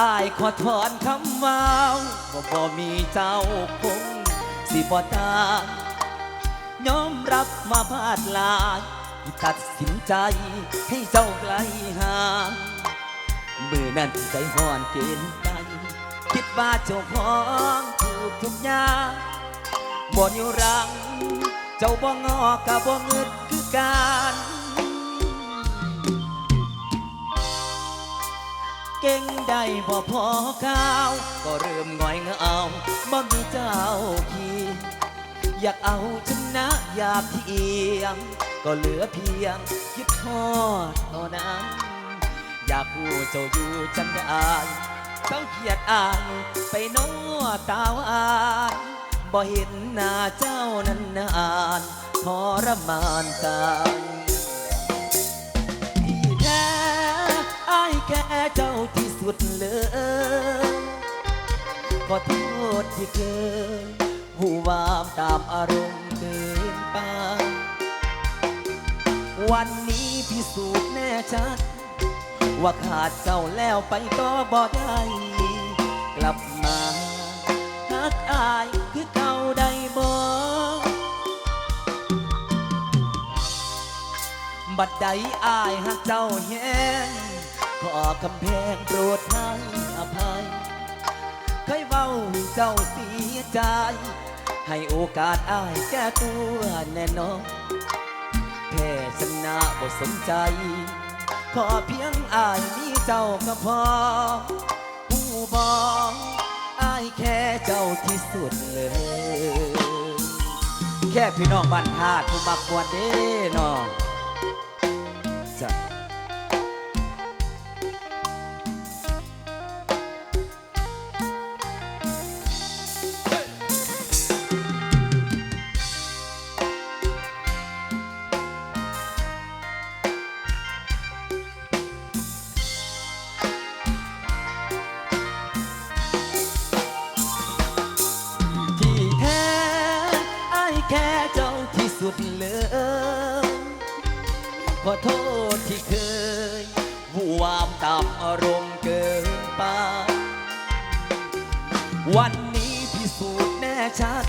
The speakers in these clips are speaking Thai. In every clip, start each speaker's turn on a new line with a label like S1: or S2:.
S1: อายขอถอนคำว้าวว่าบ่มีเจ้าคงสิบ่ตายยอมรับมาพลาดหลายที่ตัดสินใจให้เจ้าไกลห่างเมื่อนั้นใจห่อนเกินไปคิดว่าเจ้าของถูกทุกอย่างบ่อนอยู่รัง เจ้าบ่งอกะบ่เงิดคือการ เก่งได้บ่พอข้าว ก็เริ่มหงอยเงาบ่มีเจ้าเคียงอยากเอาชนะอยากเทียง ก็เหลือเพียงคิดทอดเท่านั้น อยากพูเจ้าอยู่จังได้เจ้าเกียดอายไปโน้ตาวอานบ่เห็นหน้าเจ้านั้นนานทรมานกา สุดเลยขอโทษที่เคยหูวามตามอารมณ์เกินไปวันนี้พิสูจน์แน่ชัด ว่าขาดเจ้าแล้วไปต่อบ่ได้ กลับมาฮักอายคือเก่าได้บ่บัดใดอายหักเจ้าแย้ง ขอกำแพงโปรดให้อภัยเคยเว้าให้เจ้าเสียใจ ให้โอกาสอายแก้ตัวแน่นอนแพ้ชนะบ่สนใจ ขอเพียงอายมีเจ้าก็พอผู้บอกอายแค่เจ้าที่สุดเลย แค่พี่น้องบ้านธาตุผู้มักมวนเด้น้อง สุดเลยขอโทษที่เคย วูวามตามอารมณ์เกินไป วันนี้พิสูจน์แน่ชัด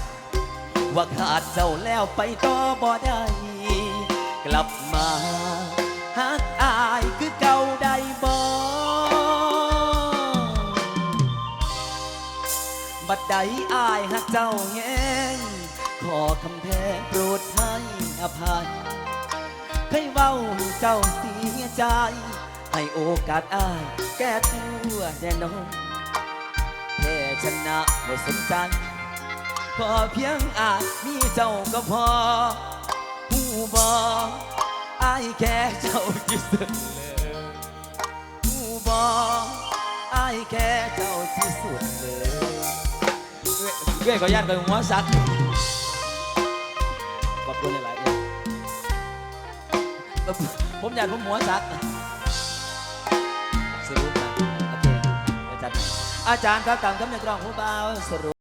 S1: ว่าขาดเจ้าแล้วไปต่อบ่ได้ กลับมาหักอายคือเก่าได้บ่บัดใดอายหักเจ้าแง้ง อคำแพงโปรดให้อภัยให้เว้าให้เจ้าเสียใจ ให้โอกาสอายแก้ตัวแน่นอนแพ้ชนะไม่สนใจขอเพียงอายมีเจ้าก็พอ ผู้บอกอายแค่เจ้าที่สุดเลยผู้บอกอายแค่เจ้าที่สุดเลยเว้ยขออนุญาตไปหัวสัก บคุณหลายๆเอ่อผมอยากผมหัวสักสรุปนะโอเคอาจารย์อาจารย์ครับตามคำเรียกร้องผู้บ่าวสรุป